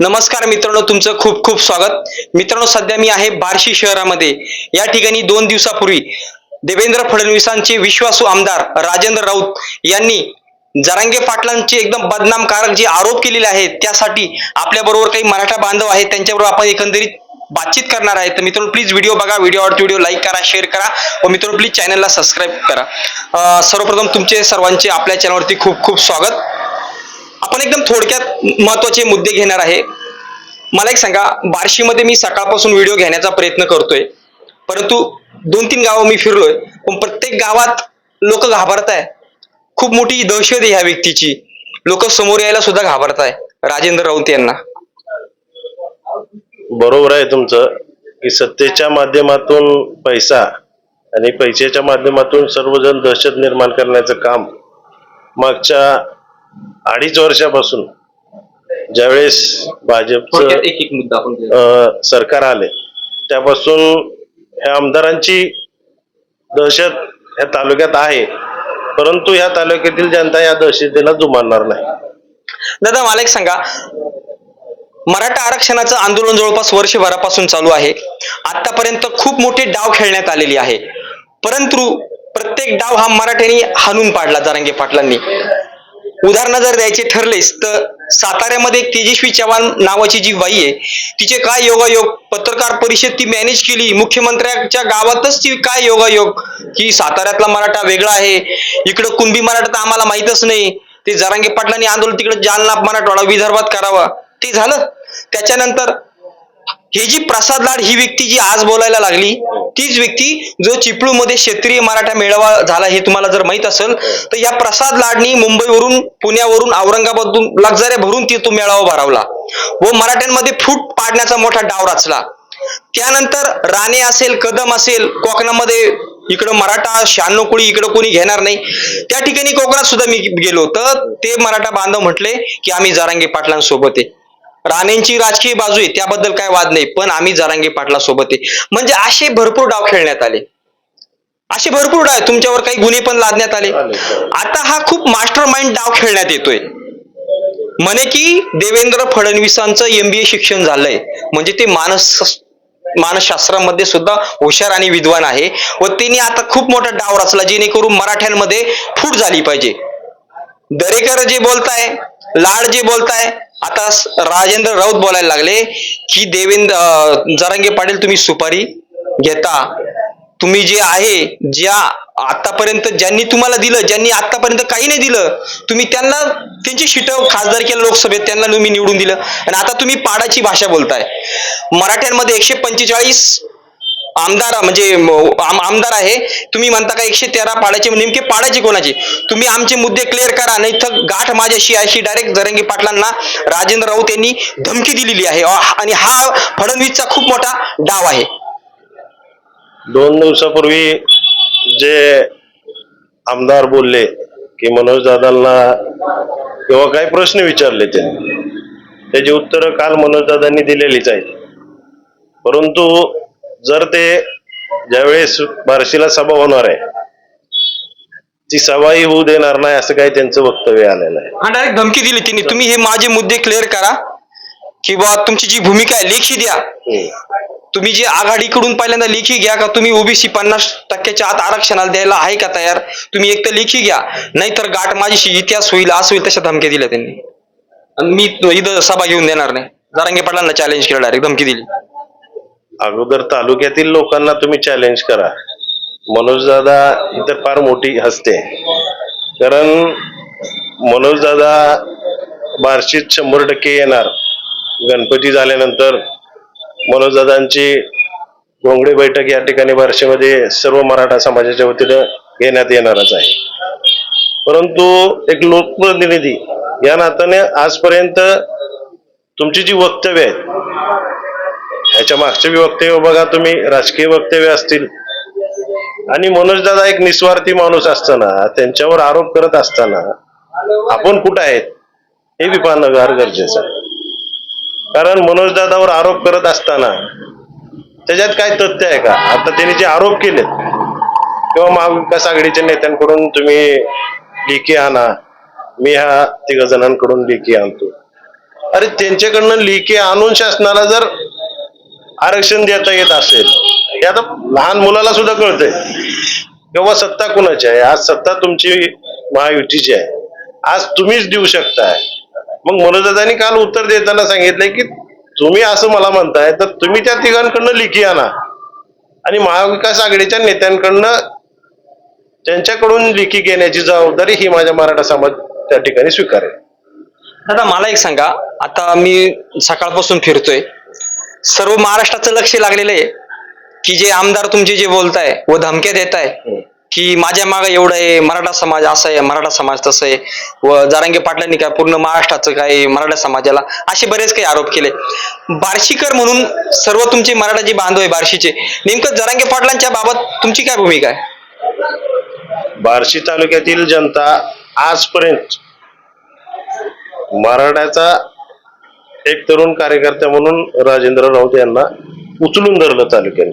नमस्कार मित्रांनो तुमचं खूप खूप स्वागत. मित्रांनो सध्या मी आहे बार्शी शहरामध्ये. या ठिकाणी दोन दिवसापूर्वी देवेंद्र फडणवीसांचे विश्वासू आमदार राजेंद्र राऊत यांनी जरांगे पाटलांचे एकदम बदनामकारक जे आरोप केलेले आहेत त्यासाठी आपल्या बरोबर काही मराठा बांधव आहेत त्यांच्याबरोबर आपण एकंदरीत बातचीत करणार आहे तर मित्रांनो प्लीज व्हिडिओ बघा व्हिडिओ आवडतो व्हिडिओ लाईक करा शेअर करा. व मित्रांनो प्लीज चॅनलला सबस्क्राईब करा. सर्वप्रथम तुमचे सर्वांचे आपल्या चॅनलवरती खूप खूप स्वागत. आपण एकदम थोडक्यात महत्त्वाचे मुद्दे घेणार आहे. मला एक सांगा बार्शीमध्ये मी सकाळपासून व्हिडिओ घेण्याचा प्रयत्न करतोय. परंतु दोन तीन गावं मी फिरलोय. पण प्रत्येक गावात लोक घाबरत आहे खूप मोठी दहशत आहे ह्या व्यक्तीची. लोक समोर यायला सुद्धा घाबरत आहे राजेंद्र राऊत यांना. बरोबर आहे तुमचं की सत्तेच्या माध्यमातून पैसा आणि पैशाच्या माध्यमातून सर्वजण दहशत निर्माण करण्याचं काम मागच्या अडीच वर्षापासून ज्यावेळेस भाजपचं थोडक्यात एक एक मुद्दा आपण सरकार आले त्यापासून ह्या आमदारांची दहशत ह्या तालुक्यात आहे. परंतु ह्या तालुक्यातील जनता या दहशतीला जुमानणार नाही. दादा मला एक सांगा. मराठा आरक्षणाचं आंदोलन जवळपास वर्षभरापासून चालू आहे. आतापर्यंत खूप मोठे डाव खेळण्यात आलेली आहे. परंतु प्रत्येक डाव हा मराठ्यांनी हाणून पाडला जारांगे पाटलांनी. उदाहरण जर द्यायचे ठरलेस तर साताऱ्यामध्ये एक तेजस्वी चव्हाण नावाची जी बाई आहे तिचे काय योगायोग? पत्रकार परिषद ती मॅनेज केली. मुख्यमंत्र्यांच्या गावातच ती काय योगायोग? की साताऱ्यातला मराठा वेगळा आहे इकडं कुणबी मराठा तर आम्हाला माहीतच नाही. ते जरांगे पाटलांनी आंदोलन तिकडे जालना मराठवाडा विदर्भात करावा. ते झालं. त्याच्यानंतर हे जी प्रसाद लाड ही व्यक्ती जी आज बोलायला लागली तीच व्यक्ती जो चिपळूमध्ये क्षेत्रीय मराठा मेळावा झाला हे तुम्हाला जर माहीत असेल तर या प्रसाद लाडनी मुंबईवरून पुण्यावरून औरंगाबादून लक्झऱ्या भरून ती तो मेळावा भरावला. व मराठ्यांमध्ये फूट पाडण्याचा मोठा डाव रचला. त्यानंतर राणे असेल कदम असेल कोकणामध्ये इकडं मराठा शहाण्णव कोळी इकडं कोणी घेणार नाही. त्या ठिकाणी कोकणात सुद्धा मी गेलो तर ते मराठा बांधव म्हटले की आम्ही जारांगे पाटलांसोबत आहे. राणेंची राजकीय बाजू आहे त्याबद्दल काय वाद नाही पण आम्ही जरांगे पाटला सोबत आहे. म्हणजे असे भरपूर डाव खेळण्यात आले. असे भरपूर डाव तुमच्यावर काही गुन्हे पण लादण्यात आले. आता हा खूप मास्टर माइंड डाव खेळण्यात येतोय. म्हणे की देवेंद्र फडणवीसांचं एमबीए शिक्षण झालंय. म्हणजे ते मानस मानसशास्त्रामध्ये सुद्धा हुशार आणि विद्वान आहे व त्यांनी आता खूप मोठा डाव रचला जेणेकरून मराठ्यांमध्ये फूट झाली पाहिजे. दरेकर जे बोलताय लाड जे बोलताय आता राजेंद्र राऊत बोलायला लागले की देवेंद्र जरंगे जरांगे पाटील तुम्ही सुपारी घेता. तुम्ही जे आहे ज्या आतापर्यंत ज्यांनी तुम्हाला दिलं ज्यांनी आतापर्यंत काही नाही दिलं तुम्ही त्यांना त्यांची शिट खासदार केलं लोकसभेत त्यांना तुम्ही निवडून दिलं. आणि आता तुम्ही पाडाची भाषा बोलताय. मराठ्यांमध्ये एकशे पंचेचाळीस आमदार म्हणजे आम- आमदार आहे. तुम्ही म्हणता का एकशे तेरा पाडायचे नेमके पाडायचे कोणाचे? तुम्ही आमचे मुद्दे क्लिअर करा नाही तर गाठ माझ्याशी अशी डायरेक्ट जरंगी पाटलांना राजेंद्र राऊत यांनी धमकी दिलेली आहे. आणि हा फडणवीसचा खूप मोठा डाव आहे. दोन दिवसापूर्वी जे आमदार बोलले की मनोज दादांना किंवा काही प्रश्न विचारले त्यांनी त्याची उत्तरं काल मनोज दादांनी दिलेलीच आहेत. परंतु जर ते ज्यावेळेस बार्शीला सभा होणार आहे ती सभाही होऊ देणार नाही असं काही त्यांचं वक्तव्य आलेलं आहे. हा डायरेक्ट धमकी दिली त्यांनी. तुम्ही हे माझे मुद्दे क्लिअर करा किंवा तुमची जी भूमिका आहे लेखी द्या. तुम्ही जे आघाडीकडून पहिल्यांदा लेखी घ्या का? तुम्ही ओबीसी पन्नास टक्क्याच्या आत आरक्षणाला द्यायला आहे का तयार? तुम्ही एक तर लेखी घ्या नाहीतर गाठ माझीशी इतिहास होईल असं होईल तशा धमक्या दिल्या त्यांनी. आणि मी इथं सभा घेऊन देणार नाही. जारांगे पाटलांना चॅलेंज केलं डायरेक्ट धमकी दिली. अगोदर तालुक्यातील लोकांना तुम्ही चॅलेंज करा. मनोजदादा ही तर फार मोठी हसते. कारण मनोजदादा बार्शीत शंभर टक्के येणार. गणपती झाल्यानंतर मनोजदादांची घोंगडी बैठक या ठिकाणी बार्शीमध्ये सर्व मराठा समाजाच्या वतीनं घेण्यात येणारच आहे. परंतु एक लोकप्रतिनिधी या नात्याने आजपर्यंत तुमची जी वक्तव्य आहेत याच्या मागचे बी वक्तव्य हो बघा तुम्ही राजकीय वक्तव्य असतील. आणि मनोजदादा एक निस्वार्थी माणूस असताना त्यांच्यावर आरोप करत असताना आपण कुठं आहेत? हे बी पाहणं फार गरजेचं आहे. कारण मनोजदादावर आरोप करत असताना त्याच्यात काय तथ्य आहे का? आता त्यांनी जे आरोप केलेत किंवा महाविकास आघाडीच्या नेत्यांकडून तुम्ही लेखी आणा मी ह्या तिघ जणांकडून लेखी आणतो. अरे त्यांच्याकडनं लेखी आणून शासनाला जर आरक्षण देता येत असेल. हे आता लहान मुलाला सुद्धा कळतंय. किंवा सत्ता कुणाची आहे? आज सत्ता तुमची महायुतीची आहे. आज तुम्हीच देऊ शकताय. मग मनोजदानी काल उत्तर देताना सांगितलंय की तुम्ही असं मला म्हणताय तर तुम्ही त्या तिघांकडनं लिखी आणा. आणि महाविकास आघाडीच्या नेत्यांकडनं त्यांच्याकडून लिखी घेण्याची जबाबदारी ही माझ्या मराठा समाज त्या ठिकाणी स्वीकारेल. दादा मला एक सांगा. आता मी सकाळपासून फिरतोय. सर्व महाराष्ट्राचं लक्ष लागलेलं आहे. की जे आमदार तुमचे जे बोलताय व धमक्या देत आहे की माझ्या मागे एवढं आहे मराठा समाज असं आहे मराठा समाज तसं आहे व जारांगे पाटलांनी काय पूर्ण महाराष्ट्राचं काय मराठा समाजाला असे बरेच काही आरोप केले. बार्शीकर म्हणून सर्व तुमचे मराठा जे बांधव आहे बार्शीचे. नेमकं जरांगे पाटलांच्या बाबत तुमची काय भूमिका आहे? बार्शी तालुक्यातील जनता आजपर्यंत मराठ्याचा एक तरुण कार्यकर्ता म्हणून राजेंद्र राऊत यांना उचलून धरलं तालुक्याने.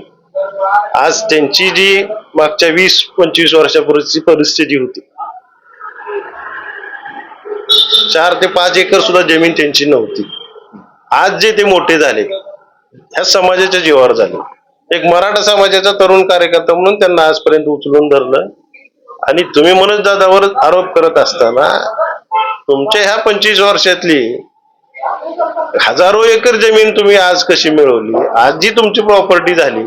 आज त्यांची जी मागच्या वीस पंचवीस वर्षापूर्वीची परिस्थिती होती चार ते पाच एकर सुद्धा जमीन त्यांची नव्हती. आज जे ते मोठे झाले ह्या समाजाच्या जीवावर झाले. एक मराठा समाजाचा तरुण कार्यकर्ता म्हणून त्यांना आजपर्यंत उचलून धरलं. आणि तुम्ही मनोज दादावर आरोप करत असताना तुमच्या ह्या पंचवीस वर्षातली हजारो एकर जमीन तुम्ही आज कशी मिळवली? आज जी तुमची प्रॉपर्टी झाली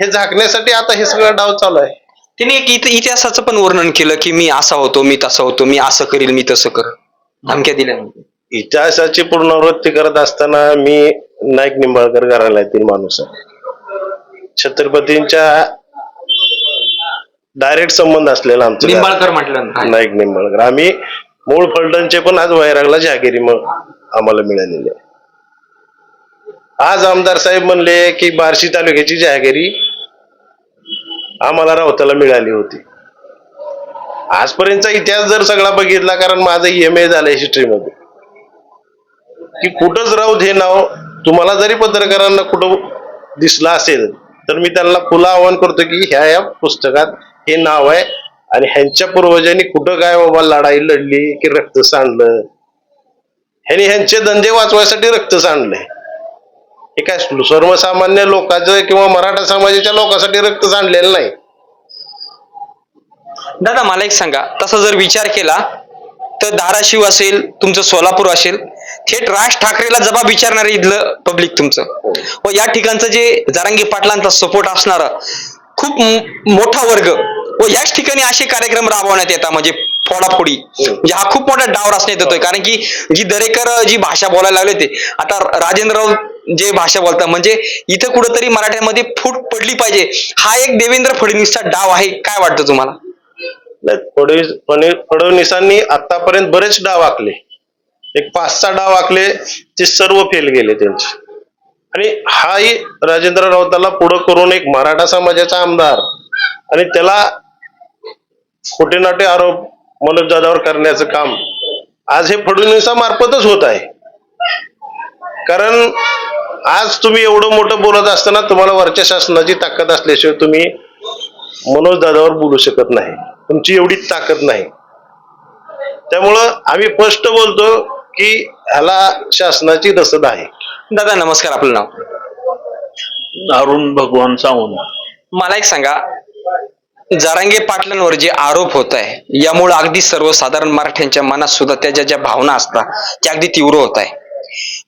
हे झाकण्यासाठी आता हे सगळं डाव चालू आहे. तिने एक इति- इतिहासाचं पण वर्णन केलं की मी असा होतो मी तसा होतो मी असं करील मी तसं कर धमक्या दिल्या इतिहासाची पुनरावृत्ती करत असताना मी नाईक निंबाळकर घराण्यातील माणूस आहे. छत्रपतींच्या डायरेक्ट संबंध असलेला आमचा निंबाळकर म्हटलं नाईक निंबाळकर. आम्ही मूळ फलटणचे पण आज वैरागला जहागिरी मग आम्हाला मिळालेली आहे. आज आमदार साहेब म्हणले की बार्शी तालुक्याची जहागिरी आम्हाला राऊताला मिळाली होती. आजपर्यंतचा इतिहास जर सगळा बघितला कारण माझं एम ए झालंय हिस्ट्रीमध्ये की कुठंच राऊत हे नाव तुम्हाला जरी पत्रकारांना कुठं दिसलं असेल तर मी त्यांना फुलं आवाहन करतो की ह्या या पुस्तकात हे नाव आहे आणि ह्यांच्या पूर्वजांनी कुठं काय बाबा लढाई लढली की रक्त सांडलं ह्यांनी ह्यांचे धंदे वाचवायसाठी रक्त सांडलंय हे काय सर्वसामान्य लोकांचं किंवा मराठा समाजाच्या लोकांसाठी रक्त सांडलेलं नाही. दादा मला एक सांगा. तसा जर विचार केला तर धाराशिव असेल तुमचं सोलापूर असेल थेट राज ठाकरेला जबाब विचारणार इथलं पब्लिक तुमचं. व या ठिकाणचं जे जारांगी पाटलांचा सपोर्ट असणारा खूप मोठा वर्ग व याच ठिकाणी असे कार्यक्रम राबवण्यात येतात म्हणजे फोडाफोडी. म्हणजे हा खूप मोठा डाव रचण्यात येतोय. कारण की जी दरेकर जी भाषा बोलायला लागले ते आता राजेंद्र राऊत जे भाषा बोलतात म्हणजे इथं कुठंतरी मराठ्यामध्ये फूट पडली पाहिजे. हा एक देवेंद्र फडणवीसचा डाव आहे. काय वाटतं तुम्हाला? फडणवीस- फडणवीसांनी आतापर्यंत बरेच डाव आखले. एक पाच सहा डाव आखले ते सर्व फेल गेले त्यांचे. आणि हाही राजेंद्र राऊताला पुढं करून एक मराठा समाजाचा आमदार आणि त्याला खोटे नाटे आरोप मनोज जाधवर करण्याचं काम आज हे फडणवीसामार्फतच होत आहे. कारण आज तुम्ही एवढं मोठं बोलत असताना तुम्हाला वरच्या शासनाची ताकद असल्याशिवाय तुम्ही मनोज दादावर बोलू शकत नाही. तुमची एवढी ताकद नाही. त्यामुळं आम्ही स्पष्ट बोलतो की ह्याला शासनाची रसद आहे. दादा नमस्कार. आपलं नाव? अरुण भगवान सावंत. मला एक सांगा. जरांगे पाटलांवर जे आरोप होत आहे यामुळे अगदी सर्वसाधारण मराठ्यांच्या मनात सुद्धा त्याच्या ज्या भावना असतात त्या अगदी तीव्र होत आहे.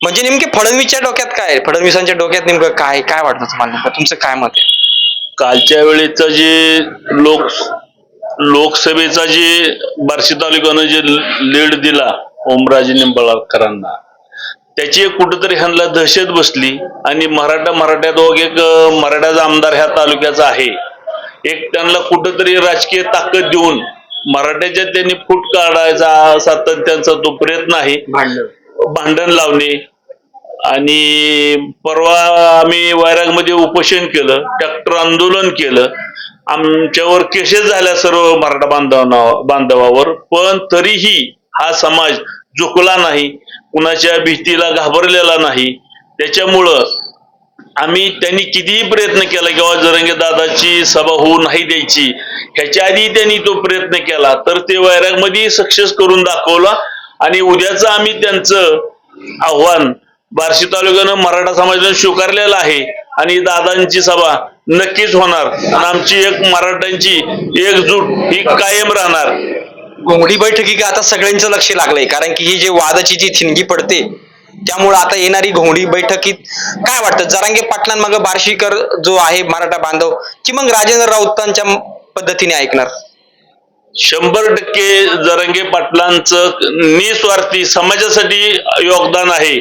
म्हणजे नेमके फडणवीसच्या डोक्यात काय फडणवीसांच्या डोक्यात नेमकं काय काय वाटतं तुम्हाला तुमचं काय मत आहे? कालच्या वेळेचा जे लोक लोकसभेचा जे बार्शी तालुक्यानं जे लीड दिला ओमराजे निंबाळकरांना त्याची एक कुठेतरी ह्यांना दहशत बसली. आणि मराठा मराठ्यात वग एक मराठ्याचा आमदार ह्या तालुक्याचा आहे. एक त्यांना कुठेतरी राजकीय ताकद देऊन मराठ्याच्या त्यांनी फूट काढायचा सातत्यांचा तो प्रयत्न आहे. भांडण. लावणे. आणि परवा आम्ही वैरागमध्ये उपोषण केलं ट्रॅक्टर आंदोलन केलं. आमच्यावर केसेस झाल्या सर्व मराठा बांधवांना बांधवावर. पण तरीही हा समाज झुकला नाही. कुणाच्या भीतीला घाबरलेला नाही. त्याच्यामुळं आम्ही त्यांनी कितीही प्रयत्न केला किंवा जरंगे दादाची सभा होऊ नाही द्यायची ह्याच्या आधी त्यांनी तो प्रयत्न केला. तर ते वैरागमध्ये सक्सेस करून दाखवला आणि उद्याच आम्ही त्यांचं आव्हान बार्शी तालुक्यानं मराठा समाजानं स्वीकारलेलं आहे आणि दादांची सभा नक्कीच होणार. आणि आमची एक मराठ्यांची एकजूट ही कायम राहणार. घोंगडी बैठकी आता सगळ्यांचं लक्ष लागलंय कारण की ही जी वादाची जी थिणगी पडते त्यामुळे आता येणारी घोंडी बैठकीत काय वाटतं? जरांगे पाटलांमागं बार्शीकर जो आहे मराठा बांधव की मग राजेंद्र राऊतांच्या पद्धतीने ऐकणार? शंभर टक्के जरंगे पाटलांचं निस्वार्थी समाजासाठी योगदान आहे.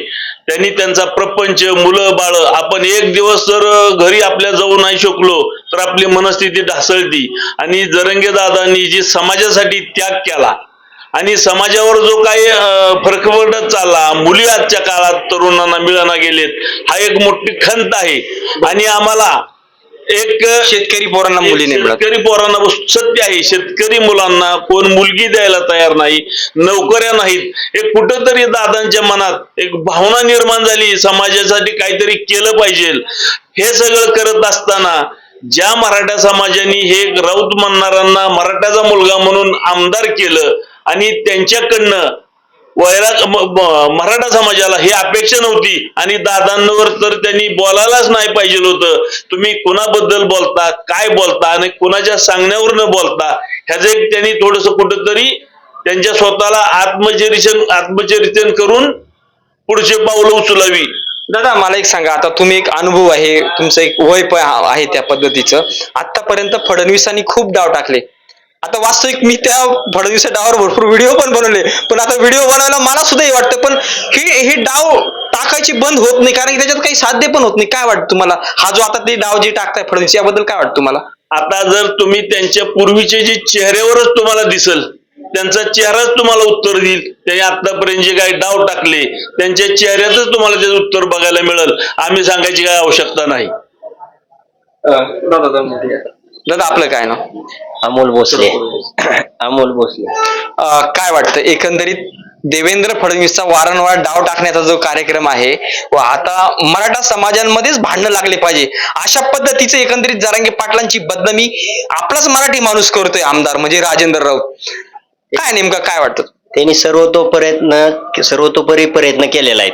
त्यांनी त्यांचा प्रपंच मुलं बाळ आपण एक दिवस जर घरी आपल्या जाऊ नाही शकलो तर आपली मनस्थिती ढासळती. आणि जरंगे दादांनी जी समाजासाठी त्याग केला आणि समाजावर जो काही फरक पडत चालला मुली आजच्या काळात तरुणांना मिळना गेलेत हा एक मोठी खंत आहे. आणि आम्हाला एक शेतकरी पोरांना मुली शेतकरी पोरांना सत्य आहे. शेतकरी मुलांना कोण मुलगी द्यायला तयार नाही नोकऱ्या नाहीत. एक कुठंतरी दादांच्या मनात एक भावना निर्माण झाली समाजासाठी काहीतरी केलं पाहिजे. हे सगळं करत असताना ज्या मराठा समाजाने हे राऊत म्हणणाऱ्यांना मराठाचा मुलगा म्हणून आमदार केलं आणि त्यांच्याकडनं वैराग मराठा समाजाला ही अपेक्षा नव्हती. आणि दादांवर तर त्यांनी बोलायलाच नाही पाहिजे होतं. तुम्ही कुणाबद्दल बोलता काय बोलता आणि कुणाच्या सांगण्यावर न बोलता ह्याचं एक त्यांनी थोडस कुठंतरी त्यांच्या स्वतःला आत्मचरिचन आत्मचरिचन करून पुढचे पावलं उचलावी. दादा मला एक सांगा. आता तुम्ही एक अनुभव आहे तुमचं एक वय आहे त्या पद्धतीचं. आतापर्यंत फडणवीसांनी खूप डाव टाकले. आता वास्तविक मी त्या फडणवीस डावावर भरपूर व्हिडिओ पण बनवले. पण आता व्हिडिओ बनवायला मला सुद्धा हे वाटतं पण हे हे डाव टाकायची बंद होत नाही कारण की त्याच्यात काही साध्य पण होत नाही. काय वाटतं तुम्हाला? हा जो आता ते डाव जे टाकताय फडणवीस याबद्दल काय वाटतं तुम्हाला? आता जर तुम्ही त्यांच्या पूर्वीचे जे चेहऱ्यावरच तुम्हाला दिसल त्यांचा चेहराच तुम्हाला उत्तर देईल. त्यांनी आतापर्यंत जे काही डाव टाकले त्यांच्या चेहऱ्यातच तुम्हाला त्याचं उत्तर बघायला मिळेल. आम्ही सांगायची काय आवश्यकता नाही. दादा आपलं काय ना अमोल भोसले. अमोल भोसले. काय वाटतं एकंदरीत देवेंद्र फडणवीसचा वारंवार डाव टाकण्याचा जो कार्यक्रम आहे व आता मराठा समाजांमध्येच भांडणं लागले पाहिजे अशा पद्धतीचे एकंदरीत जरांगे पाटलांची बदनामी आपलाच मराठी माणूस करतोय आमदार म्हणजे राजेंद्र राऊत. काय नेमकं काय वाटतं? त्यांनी सर्वतो प्रयत्न सर्वतोपरी प्रयत्न केलेला आहे.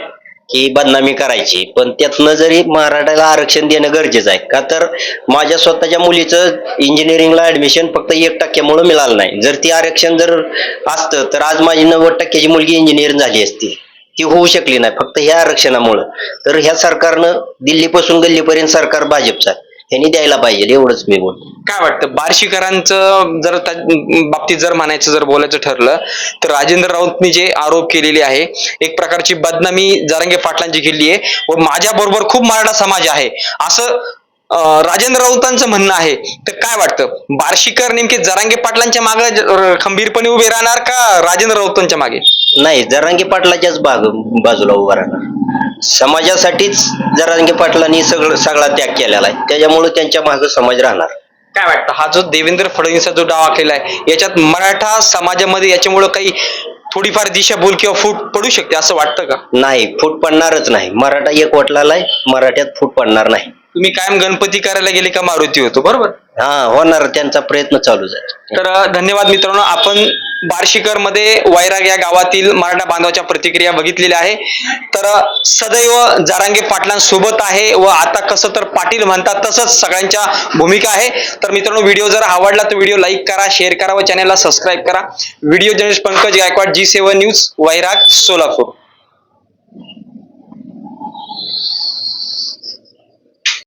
की बदनामी करायची. पण त्यातनं जरी मराठाला आरक्षण देणं गरजेचं आहे का तर माझ्या स्वतःच्या मुलीचं इंजिनिअरिंगला ऍडमिशन फक्त एक टक्क्यामुळे मिळालं नाही. जर ती आरक्षण जर असतं तर आज माझी नव्वद टक्क्याची मुलगी इंजिनिअर झाली असती. ती होऊ शकली नाही फक्त ह्या आरक्षणामुळं. तर ह्या सरकारनं दिल्लीपासून गल्लीपर्यंत सरकार भाजपचं आहे. त्यांनी द्यायला पाहिजे एवढंच मी बोलतो. काय वाटतं बार्शीकरांचं जर त्या बाबतीत जर म्हणायचं जर बोलायचं ठरलं तर राजेंद्र राऊतनी जे आरोप केलेले आहे एक प्रकारची बदनामी जरांगे पाटलांची केली आहे व माझ्या बरोबर खूप मराठा समाज आहे असं राजेंद्र राऊतांचं म्हणणं आहे तर काय वाटतं? बार्शीकर नेमके जरांगे पाटलांच्या मागे खंबीरपणे उभे राहणार का राजेंद्र राऊतांच्या मागे? नाही जरांगे पाटलाच्याच बाग बाजूला उभा राहणार. समाजासाठीच जरांगे पाटलांनी सगळं सगळा त्याग केलेला आहे त्याच्यामुळे त्यांच्या मागे समाज राहणार. काय वाटतं? हा जो देवेंद्र फडणवीसचा जो डाव आखलेला आहे याच्यात मराठा समाजामध्ये याच्यामुळं काही थोडीफार दिशाभूल किंवा फूट पडू शकते असं वाटतं का? नाही फूट पडणारच नाही. मराठा एक वटलाला आहे मराठ्यात फूट पडणार नाही. तुम्ही कायम गणपती करायला गेले का मारुती होतो? बरोबर. हा होणार त्यांचा प्रयत्न चालूच आहे. तर धन्यवाद मित्रांनो. आपण बार्शीकरमध्ये वैराग या गावातील मराठा बांधवाच्या प्रतिक्रिया बघितलेल्या आहे. तर सदैव जारांगे पाटलांसोबत आहे व आता कसं तर पाटील म्हणतात तसंच सगळ्यांच्या भूमिका आहे. तर मित्रांनो व्हिडिओ जर आवडला तर व्हिडिओ लाईक करा शेअर करा व चॅनलला सबस्क्राईब करा. Video journalist Pankaj Gaikwad ji seven news Vairag Solapur.